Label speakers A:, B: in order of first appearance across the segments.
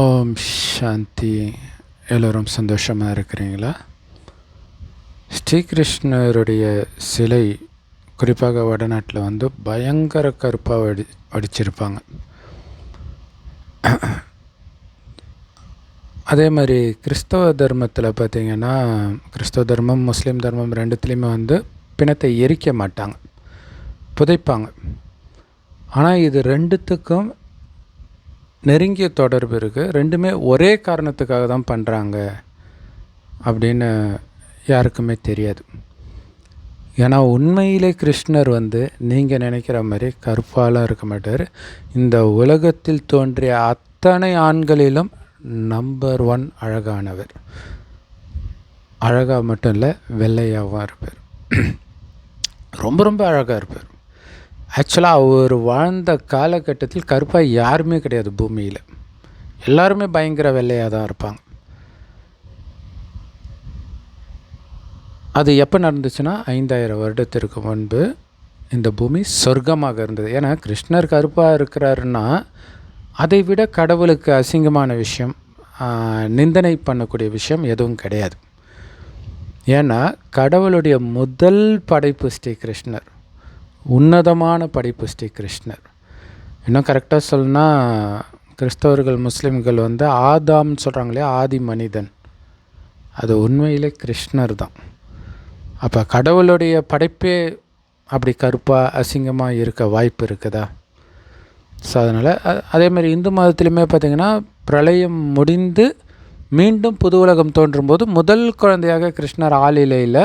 A: ஓம் சாந்தி. எல்லோரும் சந்தோஷமாக இருக்கிறீங்களா? ஸ்ரீகிருஷ்ணருடைய சிலை குறிப்பாக வடநாட்டில் வந்து பயங்கர கருப்பாக வடி வடிச்சிருப்பாங்க. அதே மாதிரி கிறிஸ்தவ தர்மத்தில் பார்த்திங்கன்னா கிறிஸ்தவ தர்மம் முஸ்லீம் தர்மம் ரெண்டுத்துலேயுமே வந்து பிணத்தை எரிக்க மாட்டாங்க. புதைப்பாங்க. ஆனால் இது ரெண்டுத்துக்கும் நெருங்கிய தொடர்பு இருக்குது ரெண்டுமே ஒரே காரணத்துக்காக தான் பண்ணுறாங்க அப்படின்னு யாருக்குமே தெரியாது. ஏன்னா உண்மையிலே கிருஷ்ணர் வந்து நீங்கள் நினைக்கிற மாதிரி கருப்பாலாம் இருக்க மாட்டார். இந்த உலகத்தில் தோன்றிய அத்தனை ஆண்களிலும் நம்பர் ஒன் அழகானவர். அழகாக மட்டும் இல்லை வெள்ளையாகவும் இருப்பார். ரொம்ப ரொம்ப அழகாக இருப்பார். ஆக்சுவலாக அவர் வாழ்ந்த காலகட்டத்தில் கருப்பாக யாருமே கிடையாது பூமியில். எல்லாருமே பயங்கர வெள்ளையாக தான் இருப்பாங்க. அது எப்போ நடந்துச்சுன்னா ஐந்தாயிரம் வருடத்திற்கு முன்பு இந்த பூமி சொர்க்கமாக இருந்தது. ஏன்னா கிருஷ்ணர் கருப்பாக இருக்கிறாருன்னா அதை விட கடவுளுக்கு அசிங்கமான விஷயம் நிந்தனை பண்ணக்கூடிய விஷயம் எதுவும் கிடையாது. ஏன்னா கடவுளுடைய முதல் படைப்பு ஸ்ரீ கிருஷ்ணர். உன்னதமான படைப்பு ஸ்ரீ கிருஷ்ணர். இன்னும் கரெக்டாக சொல்லணும்னா கிறிஸ்தவர்கள் முஸ்லீம்கள் வந்து ஆதாம்னு சொல்கிறாங்களே ஆதி மனிதன். அது உண்மையிலே கிருஷ்ணர் தான். அப்போ கடவுளுடைய படைப்பே அப்படி கருப்பாக அசிங்கமாக இருக்க வாய்ப்பு இருக்குதா? ஸோ அதனால் அதே மாதிரி இந்து மதத்துலேயுமே பார்த்திங்கன்னா பிரளயம் முடிந்து மீண்டும் புது உலகம் தோன்றும் போது முதல் குழந்தையாக கிருஷ்ணர் ஆளிலையில்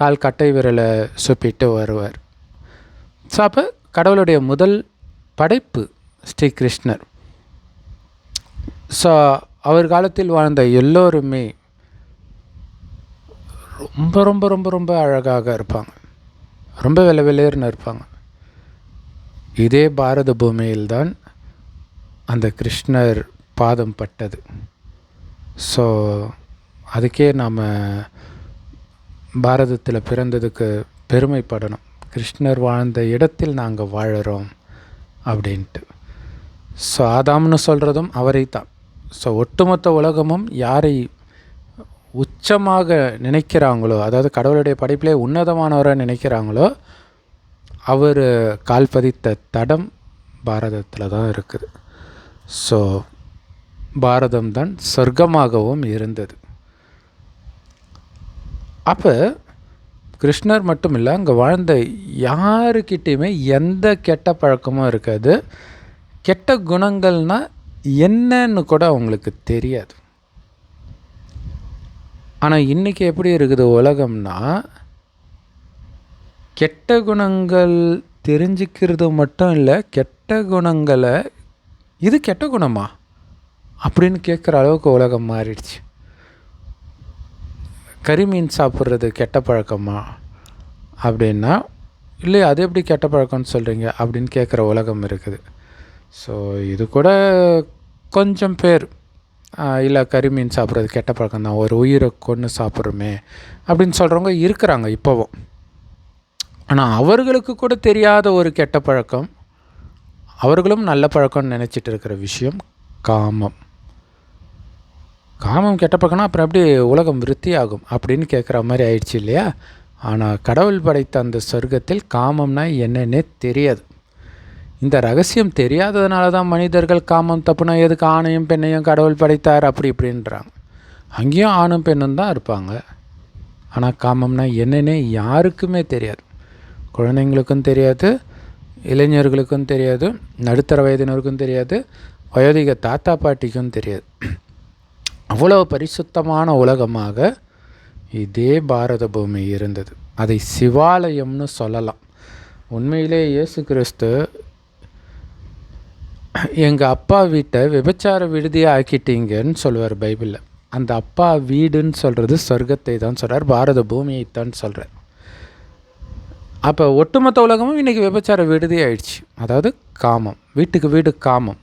A: கால் கட்டை விரலை சுப்பிட்டு வருவார். ஸோ அப்போ கடவுளுடைய முதல் படைப்பு ஸ்ரீ கிருஷ்ணர். ஸோ அவர் காலத்தில் வாழ்ந்த எல்லோருமே ரொம்ப ரொம்ப ரொம்ப ரொம்ப அழகாக இருப்பாங்க. ரொம்ப வெள்ளை விலையர்னு இருப்பாங்க. இதே பாரத பூமியில்தான் அந்த கிருஷ்ணர் பாதம் பட்டது. ஸோ அதுக்கே நாம் பாரதத்தில் பிறந்ததுக்கு பெருமைப்படணும். கிருஷ்ணர் வாழ்ந்த இடத்தில் நாங்கள் வாழறோம் அப்படின்ட்டு. ஸோ ஆதாம்னு சொல்கிறதும் அவரை தான் ஸோ ஒட்டுமொத்த உலகமும் யாரை உச்சமாக நினைக்கிறாங்களோ அதாவது கடவுளுடைய படைப்பிலே உன்னதமானவராக நினைக்கிறாங்களோ அவர் கால் பதித்த தடம் பாரதத்தில் தான் இருக்குது. ஸோ பாரதம் தான் சொர்க்கமாகவும் இருந்தது. அப்போ கிருஷ்ணர் மட்டும் இல்லை அங்கே வாழ்ந்த யாருக்கிட்டேயுமே எந்த கெட்ட பழக்கமும் இருக்காது. கெட்ட குணங்கள்னால் என்னன்னு கூட அவங்களுக்கு தெரியாது. ஆனால் இன்றைக்கி எப்படி இருக்குது உலகம்னா கெட்ட குணங்கள் தெரிஞ்சுக்கிறது மட்டும் இல்லை கெட்ட குணங்களை இது கெட்ட குணமா? அப்படின்னு கேட்குற அளவுக்கு உலகம் மாறிடுச்சு. கறிமீன் சாப்பிட்றது கெட்ட பழக்கமா அப்படின்னா இல்லை அது எப்படி கெட்ட பழக்கம்னு சொல்கிறீங்க அப்படின்னு கேட்குற உலகம் இருக்குது. ஸோ இது கூட கொஞ்சம் பேர் இல்லை கறிமீன் சாப்பிட்றது கெட்ட பழக்கம் தான். ஒரு உயிரை கொன்று சாப்பிட்றோமே அப்படின்னு சொல்கிறவங்க இருக்கிறாங்க இப்போவும். ஆனால் அவர்களுக்கு கூட தெரியாத ஒரு கெட்ட பழக்கம் அவர்களும் நல்ல பழக்கம்னு நினச்சிட்டு இருக்கிற விஷயம் காமம். காமம் கெட்ட பக்கம்னா அப்புறம் எப்படி உலகம் விருத்தி ஆகும் அப்படின்னு கேட்குற மாதிரி ஆயிடுச்சு இல்லையா? ஆனால் கடவுள் படைத்த அந்த சொர்க்கத்தில் காமம்னா என்னன்னே தெரியாது. இந்த ரகசியம் தெரியாததுனால தான் மனிதர்கள் காமம் தப்புனா எதுக்கு ஆணையும் பெண்ணையும் கடவுள் படைத்தார் அப்படி இப்படின்றாங்க. அங்கேயும் ஆணும் பெண்ணும் தான் இருப்பாங்க. ஆனால் காமம்னா என்னன்னே யாருக்குமே தெரியாது. குழந்தைங்களுக்கும் தெரியாது இளைஞர்களுக்கும் தெரியாது நடுத்தர வயதினருக்கும் தெரியாது வயோதிக தாத்தா பாட்டிக்கும் தெரியாது. அவ்வளோ பரிசுத்தமான உலகமாக இதே பாரத பூமி இருந்தது. அதை சிவாலயம்னு சொல்லலாம். உண்மையிலே இயேசு கிறிஸ்து எங்கள் அப்பா வீட்டை விபச்சார விடுதியாக ஆக்கிட்டீங்கன்னு சொல்லுவார் பைபிளில். அந்த அப்பா வீடுன்னு சொல்கிறது சொர்க்கத்தை தான் சொல்கிறார் பாரத பூமியை தான் சொல்கிறார் அப்போ ஒட்டுமொத்த உலகமும் இன்றைக்கி விபச்சார விடுதி ஆயிடுச்சு அதாவது காமம். வீட்டுக்கு வீடு காமம்.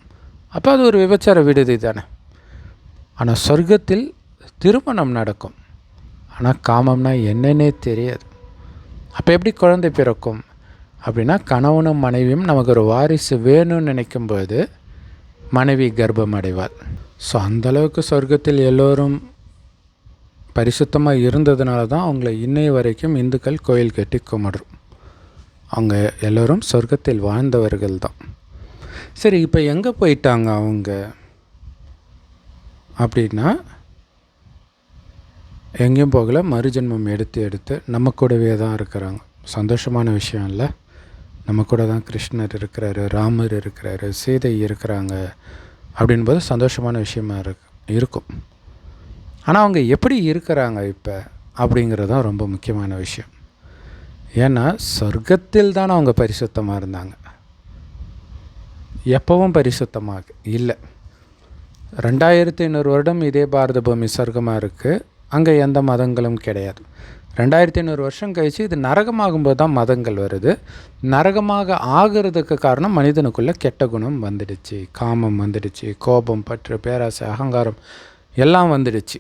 A: அப்போ அது ஒரு விபச்சார விடுதி தானே. ஆனால் சொர்க்கத்தில் திருமணம் நடக்கும். ஆனால் காமம்னா என்னன்னே தெரியாது. அப்போ எப்படி குழந்தை பிறக்கும்? அப்படின்னா கணவனும் மனைவியும் நமக்கு ஒரு வாரிசு வேணும்னு நினைக்கும்போது மனைவி கர்ப்பம் அடைவாள். ஸோ அந்தளவுக்கு சொர்க்கத்தில் எல்லோரும் பரிசுத்தமாக இருந்ததுனால தான் அவங்கள இன்னைய வரைக்கும் இந்துக்கள் கோயில் கட்டி கும்பிடுறோம். அவங்க எல்லோரும் சொர்க்கத்தில் வாழ்ந்தவர்கள் தான். சரி இப்போ எங்கே போயிட்டாங்க அவங்க? அப்படின்னா எங்கேயும் போகல மறுஜென்மம் எடுத்து எடுத்து நம்ம கூடவே தான் இருக்கிறாங்க. சந்தோஷமான விஷயம் இல்லை. நம்ம கூட தான் கிருஷ்ணர் இருக்கிறாரு ராமர் இருக்கிறாரு சீதை இருக்கிறாங்க அப்படின்போது சந்தோஷமான விஷயமா இருக்கு இருக்கும். ஆனால் அவங்க எப்படி இருக்கிறாங்க இப்போ அப்படிங்கிறது தான் ரொம்ப முக்கியமான விஷயம். ஏன்னா சொர்க்கத்தில் தான் அவங்க பரிசுத்தமாக இருந்தாங்க. எப்பவும் பரிசுத்தமாக இல்லை. ரெண்டாயிரத்தி ஐநூறு வருடம் இதே பாரத பூமி சொர்க்கமாக இருக்குது அங்கே எந்த மதங்களும் கிடையாது. ரெண்டாயிரத்தி ஐநூறு வருஷம் கழித்து இது நரகமாகும்போது தான் மதங்கள் வருது. நரகமாக ஆகிறதுக்கு காரணம் மனிதனுக்குள்ளே கெட்ட குணம் வந்துடுச்சு. காமம் வந்துடுச்சு. கோபம் பற்று பேராசை அகங்காரம் எல்லாம் வந்துடுச்சு.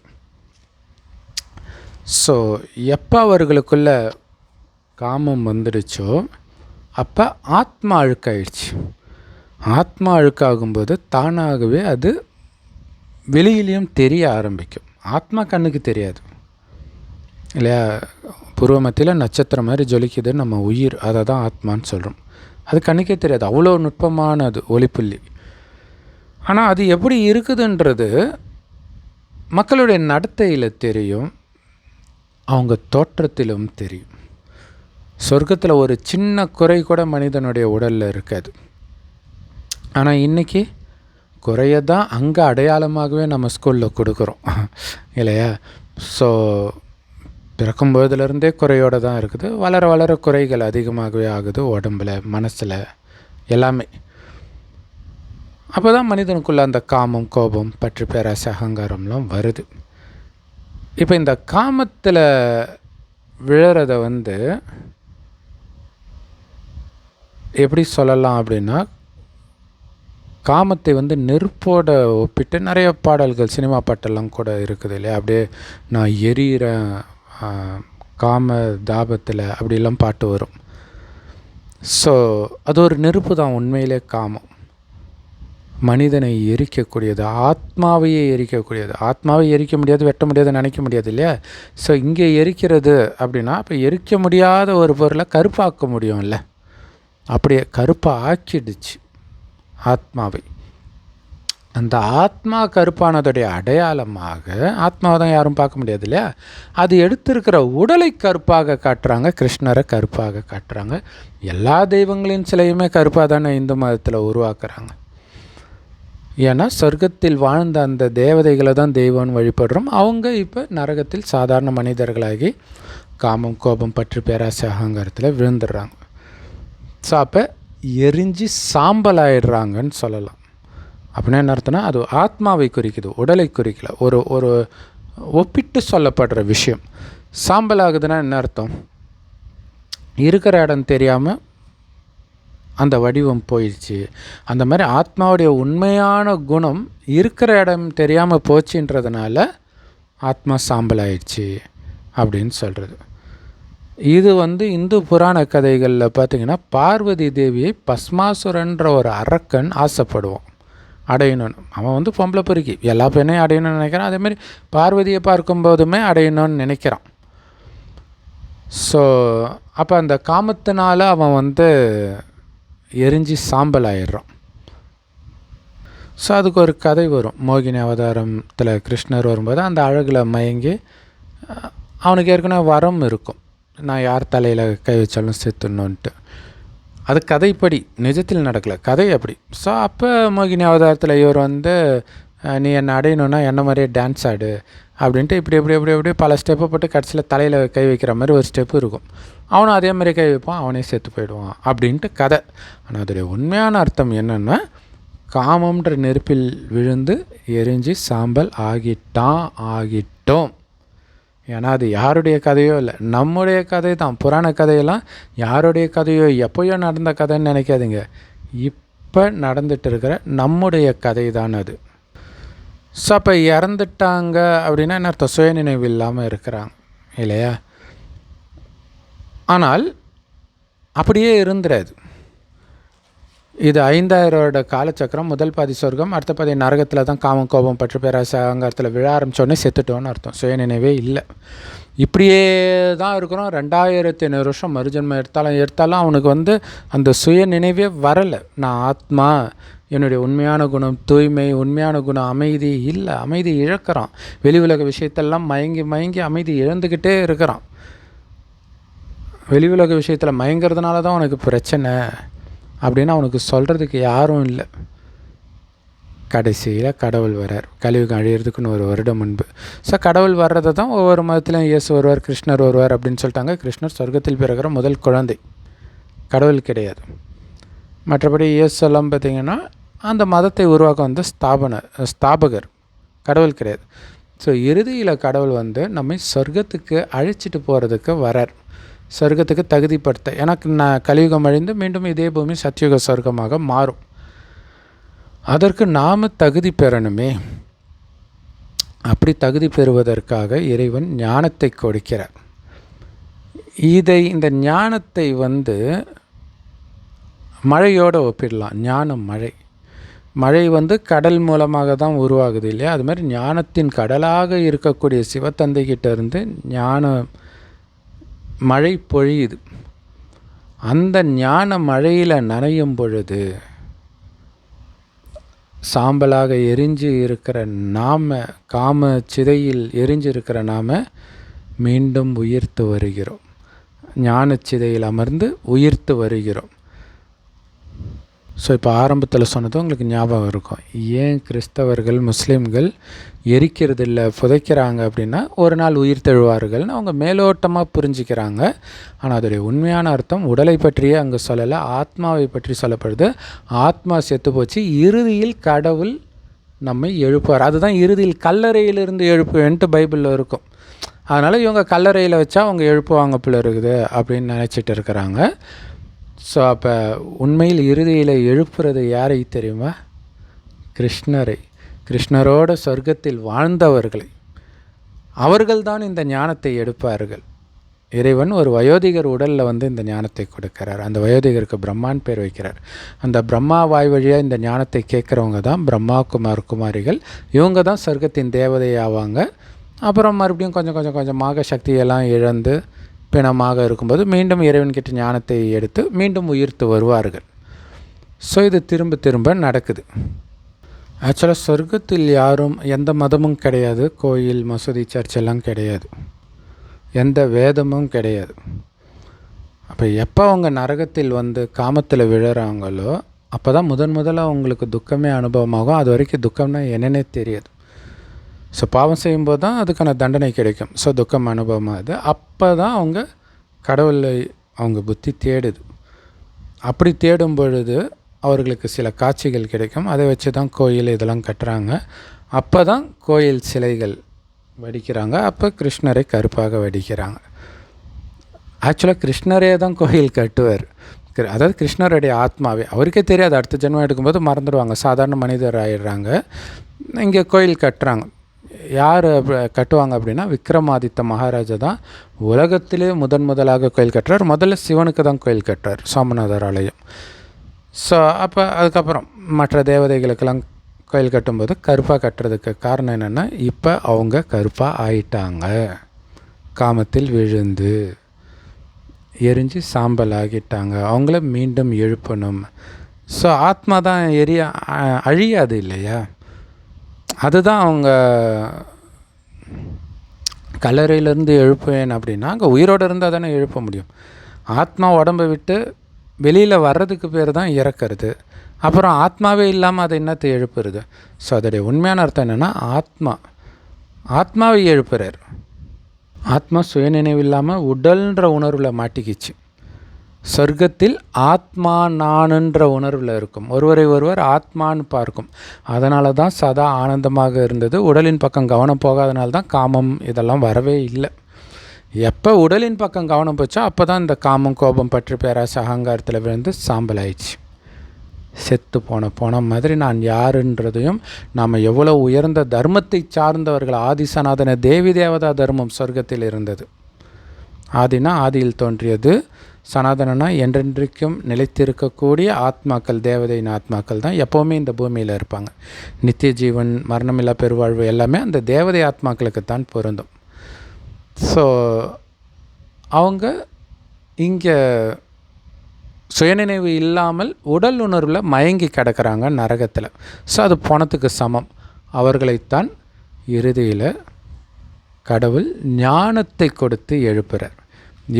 A: ஸோ எப்போ அவர்களுக்குள்ள காமம் வந்துடுச்சோ அப்போ ஆத்மா அழுக்காயிடுச்சு. ஆத்மா அழுக்காகும்போது தானாகவே அது வெளியிலையும் தெரிய ஆரம்பிக்கும். ஆத்மா கண்ணுக்கு தெரியாது. இல்லையா? பூர்வ மத்தியில் நட்சத்திரம் மாதிரி ஜொலிக்குது. நம்ம உயிர் அதை தான் ஆத்மான்னு சொல்கிறோம் அது கண்ணுக்கே தெரியாது. அவ்வளோ நுட்பமானது ஒளிப்புள்ளி. ஆனால் அது எப்படி இருக்குதுன்றது மக்களுடைய நடத்தையில் தெரியும். அவங்க தோற்றத்திலும் தெரியும். சொர்க்கத்தில் ஒரு சின்ன குறை கூட மனிதனுடைய உடலில் இருக்காது. ஆனால் இன்றைக்கி குறைய தான் அங்கே அடையாளமாகவே நம்ம ஸ்கூலில் கொடுக்குறோம். இல்லையா? ஸோ பிறக்கும்போதுலேருந்தே குறையோடு தான் இருக்குது. வளர வளர குறைகள் அதிகமாகவே ஆகுது உடம்பில் மனசில் எல்லாமே. அப்போ தான் மனிதனுக்குள்ளே அந்த காமம் கோபம் பற்று பேராசை அகங்காரம்லாம் வருது. இப்போ இந்த காமத்தில் விழுறத வந்து எப்படி சொல்லலாம் அப்படின்னா காமத்தை வந்து நெருப்போட ஒப்பிட்டு நிறைய பாடல்கள் சினிமா பாட்டெல்லாம் கூட இருக்குது இல்லையா? அப்படியே நான் எரியிறேன் காம தாபத்தில் அப்படிலாம் பாட்டு வரும். ஸோ அது ஒரு நெருப்பு தான் உண்மையிலே காமம். மனிதனை எரிக்கக்கூடியது ஆத்மாவையே எரிக்கக்கூடியது. ஆத்மாவை எரிக்க முடியாது வெட்ட முடியாது நினைக்க முடியாது இல்லையா? ஸோ இங்கே எரிக்கிறது அப்படின்னா இப்போ எரிக்க முடியாத ஒரு பொருளை கருப்பாக்க முடியும்ல? அப்படியே கருப்பாக ஆக்கிடுச்சு. ஆத்மாவை. அந்த ஆத்மா கருப்பானதுடைய அடையாளமாக ஆத்மாவை தான் யாரும் பார்க்க முடியாது இல்லையா? அது எடுத்திருக்கிற உடலை கருப்பாக காட்டுறாங்க கிருஷ்ணரை கருப்பாக காட்டுறாங்க. எல்லா தெய்வங்களின் சிலையுமே கருப்பாக தானே இந்து மதத்தில் உருவாக்குறாங்க. ஏன்னா சொர்க்கத்தில் வாழ்ந்த அந்த தேவதைகளை தான் தெய்வம்னு வழிபடுறோம். அவங்க இப்போ நரகத்தில் சாதாரண மனிதர்களாகி காமம் கோபம் பற்று பேராசை அகங்காரத்தில் விழுந்துடுறாங்க. ஸோ அப்போ எரிஞ்சு சாம்பல் ஆயிடுறாங்கன்னு சொல்லலாம். அப்படின்னா என்ன அர்த்தம்னா அது ஆத்மாவை குறிக்குது உடலை குறிக்கல. ஒரு ஒரு ஒப்பிட்டு சொல்லப்படுற விஷயம். சாம்பல் ஆகுதுன்னா என்ன அர்த்தம்? இருக்கிற இடம் தெரியாமல் அந்த வடிவம் போயிடுச்சு. அந்த மாதிரி ஆத்மாவுடைய உண்மையான குணம் இருக்கிற இடம் தெரியாமல் போச்சுன்றதுனால ஆத்மா சாம்பல் ஆயிடுச்சு அப்படின்னு சொல்கிறது இது வந்து இந்து புராண கதைகளில் பார்த்திங்கன்னா பார்வதி தேவியை பஸ்மாசுரன்ற ஒரு அரக்கன் ஆசைப்படுவோம் அடையணும்னு. அவன் வந்து பொம்பளை பொறுக்கி. எல்லா பெண்ணையும் அடையணும்னு நினைக்கிறான். அதேமாதிரி பார்வதியை பார்க்கும்போதுமே அடையணும்னு நினைக்கிறான். ஸோ அப்போ அந்த காமத்தினால அவன் வந்து எரிஞ்சு சாம்பல் ஆயிடுறான் ஸோ அதுக்கு ஒரு கதை வரும். மோகினி அவதாரத்தில் கிருஷ்ணர் வரும்போது அந்த அழகில் மயங்கி அவனுக்கு ஏற்கனவே வரம் இருக்கும். நான் யார் தலையில் கை வச்சாலும் செத்துணுன்ட்டு அது கதைப்படி நிஜத்தில் நடக்கலை. கதை அப்படி. ஸோ அப்போ மோகினி அவதாரத்தில் இவர் வந்து நீ என்னை அடையணுன்னா என்ன மாதிரியே டான்ஸ் ஆடு அப்படின்ட்டு இப்படி இப்படி இப்படி இப்படி பல ஸ்டெப்பை போட்டு கடைசியில் தலையில் கை வைக்கிற மாதிரி ஒரு ஸ்டெப்பு இருக்கும். அவனும் அதே மாதிரி கை வைப்பான் அவனே செத்து போயிடுவான் அப்படின்ட்டு கதை. ஆனால் அதோடைய உண்மையான அர்த்தம் என்னென்னா காமம்ன்ற நெருப்பில் விழுந்து எரிஞ்சு சாம்பல் ஆகிட்டான் ஆகிட்டோம். ஏன்னா அது யாருடைய கதையோ இல்லை. நம்முடைய கதை தான். புராண கதையெல்லாம் யாருடைய கதையோ எப்போயோ நடந்த கதைன்னு நினைக்காதீங்க. இப்போ நடந்துட்டு இருக்கிற நம்முடைய கதை தான் அது. ஸோ அப்போ இறந்துட்டாங்க அப்படின்னா என்ன அர்த்தம்? சுயநினைவு இல்லாமல் இருக்கிறாங்க. இல்லையா? ஆனால் அப்படியே இருந்துடாது இது ஐந்தாயிரம் வருட காலச்சக்கரம் முதல் பாதி சொர்க்கம் அடுத்த பாதி நரகத்தில் தான் காமம் கோபம் பற்று பேராசை அங்கத்தில் விழ ஆரம்பித்தோடனே செத்துட்டோன்னு அர்த்தம். சுயநினைவே இல்லை. இப்படியே தான் இருக்கிறோம். ரெண்டாயிரத்தி ஐநூறு வருஷம் மறுஜன்மம் எடுத்தாலும் எடுத்தாலும் அவனுக்கு வந்து அந்த சுய நினைவே வரலை. நான் ஆத்மா என்னுடைய உண்மையான குணம் தூய்மை உண்மையான குணம் அமைதி இல்லை. அமைதி இழக்கிறான். வெளி உலக விஷயத்தெல்லாம் மயங்கி மயங்கி அமைதி இழந்துக்கிட்டே இருக்கிறான். வெளி உலக விஷயத்தில் மயங்கிறதுனால தான் உனக்கு பிரச்சனை. அப்படின்னு அவனுக்கு சொல்கிறதுக்கு யாரும் இல்லை. கடைசியில் கடவுள் வரார் கலியுகம் அழியிறதுக்குன்னு ஒரு வருடம் முன்பு. ஸோ கடவுள் வர்றதை தான் ஒவ்வொரு மதத்துலையும் இயேசு வருவார் கிருஷ்ணர் வருவார் அப்படின்னு சொல்லிட்டாங்க. கிருஷ்ணர் சொர்க்கத்தில் பிறகுற முதல் குழந்தை. கடவுள் கிடையாது. மற்றபடி இயேசுலாம் பார்த்திங்கன்னா அந்த மதத்தை உருவாக்க வந்த ஸ்தாபனர் ஸ்தாபகர். கடவுள் கிடையாது. ஸோ இறுதியில் கடவுள் வந்து நம்மை சொர்க்கத்துக்கு அழைச்சிட்டு போகிறதுக்கு வரார் சொர்க்கத்துக்கு தகுதிப்படுத்த. எனக்கு நான் கலியுகம் அழிந்து மீண்டும் இதே பூமி சத்தியுக சொர்க்கமாக மாறும். அதற்கு நாம் தகுதி பெறணுமே. அப்படி தகுதி பெறுவதற்காக இறைவன் ஞானத்தை கொடுக்கிறார். இதை இந்த ஞானத்தை வந்து மழையோடு ஒப்பிடலாம். ஞானம் மழை. மழை வந்து கடல் மூலமாக தான் உருவாகுது இல்லையா? அது மாதிரி ஞானத்தின் கடலாக இருக்கக்கூடிய சிவத்தந்தை கிட்ட இருந்து ஞானம் மழை பொழியுது. அந்த ஞான மழையில் நனையும் பொழுது சாம்பலாக எரிஞ்சு இருக்கிற நாம காம சிதையில் எரிஞ்சு இருக்கிற நாம மீண்டும் உயிர்த்து வருகிறோம். ஞான சிதையில் அமர்ந்து உயிர்த்து வருகிறோம். ஸோ இப்போ ஆரம்பத்தில் சொன்னது உங்களுக்கு ஞாபகம் இருக்கும். ஏன் கிறிஸ்தவர்கள் முஸ்லீம்கள் எரிக்கிறது இல்லை புதைக்கிறாங்க அப்படின்னா ஒரு நாள் உயிர் தெழுவார்கள்னு அவங்க மேலோட்டமாக புரிஞ்சுக்கிறாங்க. ஆனால் அதோடைய உண்மையான அர்த்தம் உடலை பற்றியே அங்கே சொல்லலை ஆத்மாவை பற்றி சொல்லப்படுது. ஆத்மா செத்து போச்சு இறுதியில் கடவுள் நம்மை எழுப்புவார். அதுதான் இறுதியில் கல்லறையிலிருந்து எழுப்புவேன்ட்டு பைபிளில் இருக்கும். அதனால் இவங்க கல்லறையில் வச்சா அவங்க எழுப்புவாங்க பிள்ளை இருக்குது அப்படின்னு நினச்சிட்டு இருக்கிறாங்க. ஸோ அப்போ உண்மையில் இறுதியில் எழுப்புறது யாரை தெரியுமா? கிருஷ்ணரை. கிருஷ்ணரோட சொர்க்கத்தில் வாழ்ந்தவர்களை. அவர்கள்தான் இந்த ஞானத்தை எடுப்பார்கள். இறைவன் ஒரு வயோதிகர் உடலில் வந்து இந்த ஞானத்தை கொடுக்கிறார். அந்த வயோதிகருக்கு பிரம்மான் பேர் வைக்கிறார். அந்த பிரம்மா வாய் வழியாக இந்த ஞானத்தை கேட்குறவங்க தான் பிரம்மா குமார் குமாரிகள். இவங்க தான் சொர்க்கத்தின் தேவதை ஆவாங்க அப்புறம் மறுபடியும் கொஞ்சம் கொஞ்சம் கொஞ்சமாக சக்தியெல்லாம் இழந்து பிணமாக இருக்கும்போது மீண்டும் இறைவன்கிட்ட ஞானத்தை எடுத்து மீண்டும் உயிர்த்து வருவார்கள். ஸோ இது திரும்ப திரும்ப நடக்குது. ஆக்சுவலாக சொர்க்கத்தில் யாரும் எந்த மதமும் கிடையாது. கோயில் மசூதி சர்ச் எல்லாம் கிடையாது. எந்த வேதமும் கிடையாது. அப்போ எப்போ அவங்க நரகத்தில் வந்து காமத்தில் விழுறாங்களோ அப்போ தான் முதன் முதலாக அவங்களுக்கு துக்கமே அனுபவமாகும். அது வரைக்கும் துக்கம்னா என்னென்னே தெரியாது. ஸோ பாவம் செய்யும்போது தான் அதுக்கான தண்டனை கிடைக்கும். ஸோ துக்கம் அனுபவமாகுது. அப்போ தான் அவங்க கடவுளை அவங்க புத்தி தேடுது. அப்படி தேடும் பொழுது அவர்களுக்கு சில காட்சிகள் கிடைக்கும். அதை வச்சு தான் கோயில் இதெல்லாம் கட்டுறாங்க. அப்போ தான் கோயில் சிலைகள் வடிக்கிறாங்க. அப்போ கிருஷ்ணரை கருப்பாக வடிக்கிறாங்க. ஆக்சுவலாக கிருஷ்ணரே தான் கோயில் கட்டுவார். அதாவது கிருஷ்ணருடைய ஆத்மாவே. அவருக்கே தெரியாது. அடுத்த ஜென்மம் எடுக்கும்போது மறந்துடுவாங்க. சாதாரண மனிதர் ஆயிடுறாங்க. இங்கே கோயில் கட்டுறாங்க. யார் கட்டுவாங்க அப்படின்னா விக்ரமாதித்த மகாராஜா தான் உலகத்திலே முதன் முதலாக கோயில் கட்டுறார். முதல்ல சிவனுக்கு தான் கோயில் கட்டுறார் சோமநாதர் ஆலயம். ஸோ அப்போ அதுக்கப்புறம் மற்ற தேவதைகளுக்கெல்லாம் கோயில் கட்டும்போது கருப்பாக கட்டுறதுக்கு காரணம் என்னென்னா இப்போ அவங்க கருப்பாக ஆயிட்டாங்க. காமத்தில் விழுந்து எரிஞ்சு சாம்பல் ஆகிட்டாங்க. அவங்கள மீண்டும் எழுப்பணும். ஸோ ஆத்மா தான் எரிய அழியாது இல்லையா? அதுதான் அவங்க கல்லறையிலேருந்து எழுப்புவேன் அப்படின்னா அங்கே உயிரோடு இருந்தால் தானே எழுப்ப முடியும். ஆத்மா உடம்பை விட்டு வெளியில் வர்றதுக்கு பேர் தான் இறக்கிறது. அப்புறம் ஆத்மாவே இல்லாமல் அதை என்னத்தை எழுப்புறது? ஸோ அதோடைய உண்மையான அர்த்தம் என்னென்னா ஆத்மா. ஆத்மாவை எழுப்புறார். ஆத்மா சுயநினைவு இல்லாமல் உடல்ன்ற உணர்வில் மாட்டிக்கிச்சு. சொர்க்கத்தில் ஆத்மா நானுன்ற உணர்வில் இருக்கும். ஒருவரை ஒருவர் ஆத்மான்னு பார்க்கும். அதனால தான் சதா ஆனந்தமாக இருந்தது. உடலின் பக்கம் கவனம் போகாதனால தான் காமம் இதெல்லாம் வரவே இல்லை. எப்போ உடலின் பக்கம் கவனம் போச்சோ அப்போ தான் இந்த காமம் கோபம் பற்றி பேராசை அகங்காரத்தில் விழுந்து சாம்பல் ஆயிடுச்சு செத்து போன போன மாதிரி நான் யாருன்றதையும் நாம் எவ்வளோ உயர்ந்த தர்மத்தை சார்ந்தவர்கள் ஆதிசநாதன தேவி தேவதா தர்மம் சொர்க்கத்தில் இருந்தது. ஆதினா ஆதியில் தோன்றியது சனாதனனா என்றென்றைக்கும் நிலைத்திருக்கக்கூடிய ஆத்மாக்கள் தேவதையின் ஆத்மாக்கள் தான் எப்போவுமே இந்த பூமியில் இருப்பாங்க. நித்திய ஜீவன் மரணமில்லா பெருவாழ்வு எல்லாமே அந்த தேவதை ஆத்மாக்களுக்கு தான் பொருந்தும். ஸோ அவங்க இங்கே சுயநினைவு இல்லாமல் உடல் உணர்வில் மயங்கி கிடக்கிறாங்க நரகத்தில். ஸோ அது பணத்துக்கு சமம். அவர்களைத்தான் இறுதியில் கடவுள் ஞானத்தை கொடுத்து எழுப்புகிறார்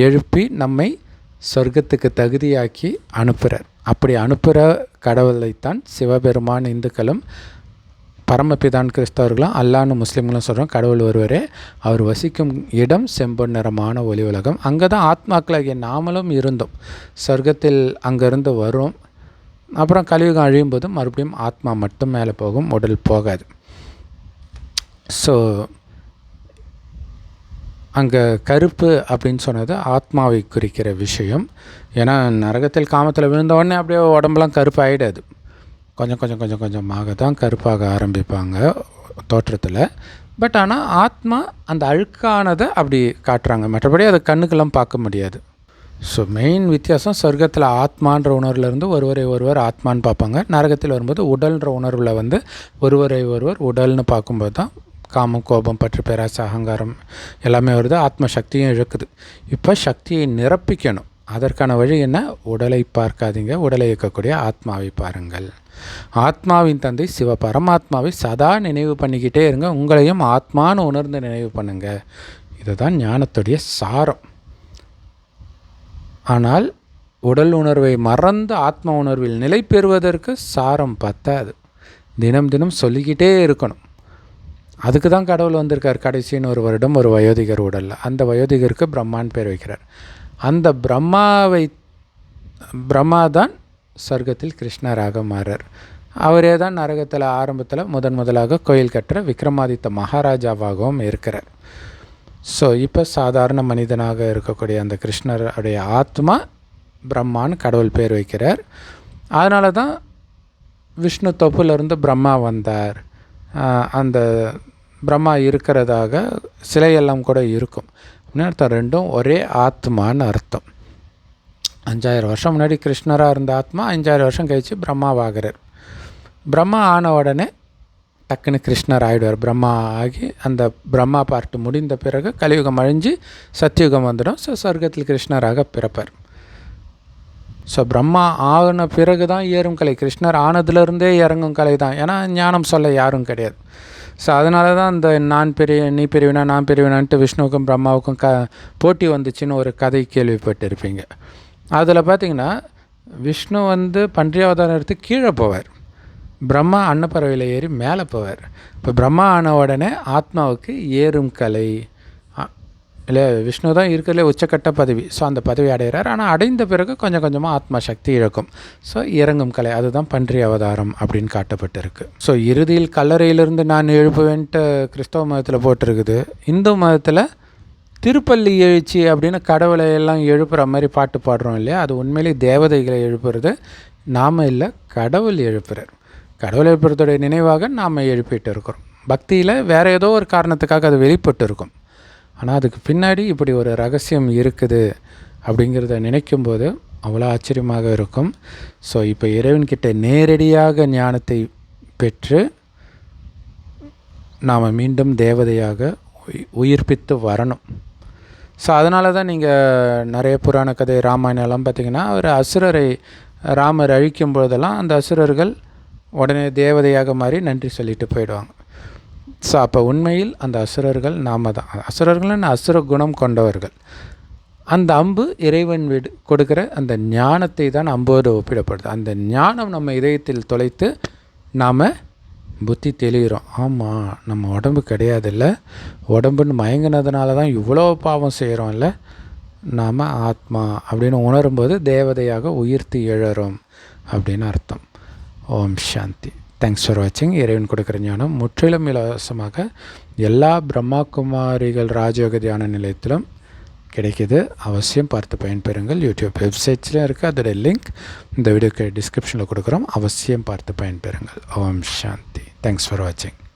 A: எழுப்பி நம்மை சொர்க்கத்துக்கு தகுதியாக்கி அனுப்புகிறார் அப்படி அனுப்புகிற கடவுளைத்தான் சிவபெருமான் இந்துக்களும் பரமபிதான் கிறிஸ்தவர்களும் அல்லான்னு முஸ்லீம்களும் சொல்கிறோம் கடவுள் ஒருவரே அவர் வசிக்கும் இடம் செம்பொன் நிறமான ஒளி உலகம். அங்கே தான் ஆத்மாக்களாகிய நாமளும் இருந்தோம். சொர்க்கத்தில் அங்கேருந்து வரும் அப்புறம் கலியுகம் அழியும் போது மறுபடியும் ஆத்மா மட்டும் மேலே போகும் உடல் போகாது. ஸோ அங்கே கருப்பு அப்படின்னு சொன்னது ஆத்மாவை குறிக்கிற விஷயம். ஏன்னா நரகத்தில் காமத்தில் விழுந்தவொடனே அப்படியே உடம்புலாம் கருப்பு ஆகிடாது கொஞ்சம் கொஞ்சம் கொஞ்சம் கொஞ்சமாக தான் கருப்பாக ஆரம்பிப்பாங்க தோற்றத்தில். பட் ஆனால் ஆத்மா அந்த அழுக்கானதை அப்படி காட்டுறாங்க. மற்றபடி அதை கண்ணுக்கெல்லாம் பார்க்க முடியாது. ஸோ மெயின் வித்தியாசம் சொர்க்கத்தில் ஆத்மான்ற உணர்வுலேருந்து ஒருவரை ஒருவர் ஆத்மான்னு பார்ப்பாங்க. நரகத்தில் வரும்போது உடல்ன்ற உணர்வில் வந்து ஒருவரை ஒருவர் உடல்னு பார்க்கும்போது தான் காமம் கோபம் பற்று பேராசை அகங்காரம் எல்லாமே வருது. ஆத்ம சக்தியும் இழக்குது. இப்போ சக்தியை நிரப்பிக்கணும். அதற்கான வழி என்ன? உடலை பார்க்காதீங்க. உடலை இயக்கக்கூடிய ஆத்மாவை பாருங்கள். ஆத்மாவின் தந்தை சிவ பரமாத்மாவை சதா நினைவு பண்ணிக்கிட்டே இருங்க. உங்களையும் ஆத்மான்னு உணர்ந்து நினைவு பண்ணுங்க. இதுதான் ஞானத்துடைய சாரம். ஆனால் உடல் உணர்வை மறந்து ஆத்ம உணர்வில் நிலை பெறுவதற்கு சாரம் பத்தாது. தினம் தினம் சொல்லிக்கிட்டே இருக்கணும். அதுக்கு தான் கடவுள் வந்திருக்கார். கடைசின்னு ஒரு வருடம் ஒரு வயோதிகர் உடலில். அந்த வயோதிகருக்கு பிரம்மான்னு பேர் வைக்கிறார். அந்த பிரம்மாவை பிரம்மா தான் சொர்க்கத்தில் கிருஷ்ணராக மாறார். அவரே தான் நரகத்தில் ஆரம்பத்தில் முதன் முதலாக கோயில் கட்டுற விக்ரமாதித்த மகாராஜாவாகவும் இருக்கிறார். ஸோ இப்போ சாதாரண மனிதனாக இருக்கக்கூடிய அந்த கிருஷ்ணருடைய ஆத்மா பிரம்மான்னு கடவுள் பேர் வைக்கிறார். அதனால தான் விஷ்ணு தொப்புலேருந்து பிரம்மா வந்தார். அந்த பிரம்மா இருக்கிறதாக சிலையெல்லாம் கூட இருக்கும். அர்த்தம்? ரெண்டும் ஒரே ஆத்மான்னு அர்த்தம். அஞ்சாயிரம் வருஷம் முன்னாடி கிருஷ்ணராக இருந்த ஆத்மா அஞ்சாயிரம் வருஷம் கழித்து பிரம்மாவாகிறார். பிரம்மா ஆன உடனே டக்குன்னு கிருஷ்ணர் ஆகிடுவார் பிரம்மா ஆகி அந்த பிரம்மா பார்ட்டு முடிந்த பிறகு கலியுகம் அழிஞ்சு சத்தியுகம் வந்துடும். ஸோ சொர்க்கத்தில் கிருஷ்ணராக பிறப்பார். ஸோ பிரம்மா ஆகின பிறகு தான் ஏறும் கலை. கிருஷ்ணர் ஆனதுலேருந்தே இறங்கும் கலை தான். ஏன்னா ஞானம் சொல்ல யாரும் கிடையாது. ஸோ அதனால தான் இந்த நான் பெரிய நீ பெரியவனா நான் பெரியவனான்ட்டு விஷ்ணுவுக்கும் பிரம்மாவுக்கும் க போட்டி வந்துச்சுன்னு ஒரு கதை கேள்விப்பட்டிருப்பீங்க. அதில் பார்த்திங்கன்னா விஷ்ணு வந்து பன்றி அவதாரம் எடுத்து கீழே போவார். பிரம்மா அன்னப்பறவையில் ஏறி மேலே போவார். இப்போ பிரம்மா ஆன உடனே ஆத்மாவுக்கு ஏறும் கலை இல்லை விஷ்ணு தான் இருக்கிறதுல உச்சக்கட்ட பதவி. ஸோ அந்த பதவி அடைகிறார். ஆனால் அடைந்த பிறகு கொஞ்சம் கொஞ்சமாக ஆத்மா சக்தி இழக்கும். ஸோ இறங்கும் கலை. அதுதான் பன்றி அவதாரம் அப்படின்னு காட்டப்பட்டிருக்கு. ஸோ இறுதியில் கல்லறையிலிருந்து நான் எழுப்புவேன்ட்டு கிறிஸ்தவ மதத்தில் போட்டிருக்குது. இந்து மதத்தில் திருப்பள்ளி எழுச்சி அப்படின்னு கடவுளை எல்லாம் எழுப்புகிற மாதிரி பாட்டு பாடுறோம் இல்லையா? அது உண்மையிலே தேவதைகளை எழுப்புறது. நாம் இல்லை கடவுள் எழுப்புறார். கடவுள் எழுப்புறதுடைய நினைவாக நாம் எழுப்பிட்டு இருக்கிறோம். பக்தியில் வேறு ஏதோ ஒரு காரணத்துக்காக அது வெளிப்பட்டு இருக்கும் ஆனால் அதுக்கு பின்னாடி இப்படி ஒரு ரகசியம் இருக்குது அப்படிங்கிறத நினைக்கும்போது அவ்வளோ ஆச்சரியமாக இருக்கும். ஸோ இப்போ இறைவன்கிட்ட நேரடியாக ஞானத்தை பெற்று நாம் மீண்டும் தேவதையாக உயிர்ப்பித்து வரணும். ஸோ அதனால தான் நீங்கள் நிறைய புராண கதை ராமாயணம்லாம் பார்த்திங்கன்னா ஒரு அசுரரை ராமர் அழிக்கும் பொழுதெல்லாம் அந்த அசுரர்கள் உடனே தேவதையாக மாறி நன்றி சொல்லிட்டு போயிடுவாங்க. ஸோ அப்போ உண்மையில் அந்த அசுரர்கள் நாம தான். அசுரர்கள்னு அசுர குணம் கொண்டவர்கள். அந்த அம்பு இறைவன் விடு கொடுக்குற அந்த ஞானத்தை தான் அம்போடு ஒப்பிடப்படுது. அந்த ஞானம் நம்ம இதயத்தில் தொலைத்து நாம் புத்தி தெளிகிறோம் ஆமாம் நம்ம உடம்பு கிடையாதுல்ல. உடம்புன்னு மயங்கினதுனால தான் இவ்வளோ பாவம் செய்கிறோம்ல நாம் ஆத்மா அப்படின்னு உணரும்போது தேவதையாக உயிர்த்து எழறோம் அப்படின்னு அர்த்தம். ஓம் சாந்தி. தேங்க்ஸ் ஃபார் வாட்சிங் இறைவன் கொடுக்குற ஞானம் முற்றிலும் இலவசமாக எல்லா பிரம்மா குமாரிகள் ராஜயோக தியான நிலையத்திலும் கிடைக்கிது. அவசியம் பார்த்து பயன்பெறுங்கள். யூடியூப் வெப்சைட்ஸ்லையும் இருக்குது அதோடைய லிங்க் இந்த வீடியோக்கு டிஸ்கிரிப்ஷனில் கொடுக்குறோம். அவசியம் பார்த்து பயன்பெறுங்கள். ஓம் சாந்தி. தேங்க்ஸ் ஃபார் வாட்சிங்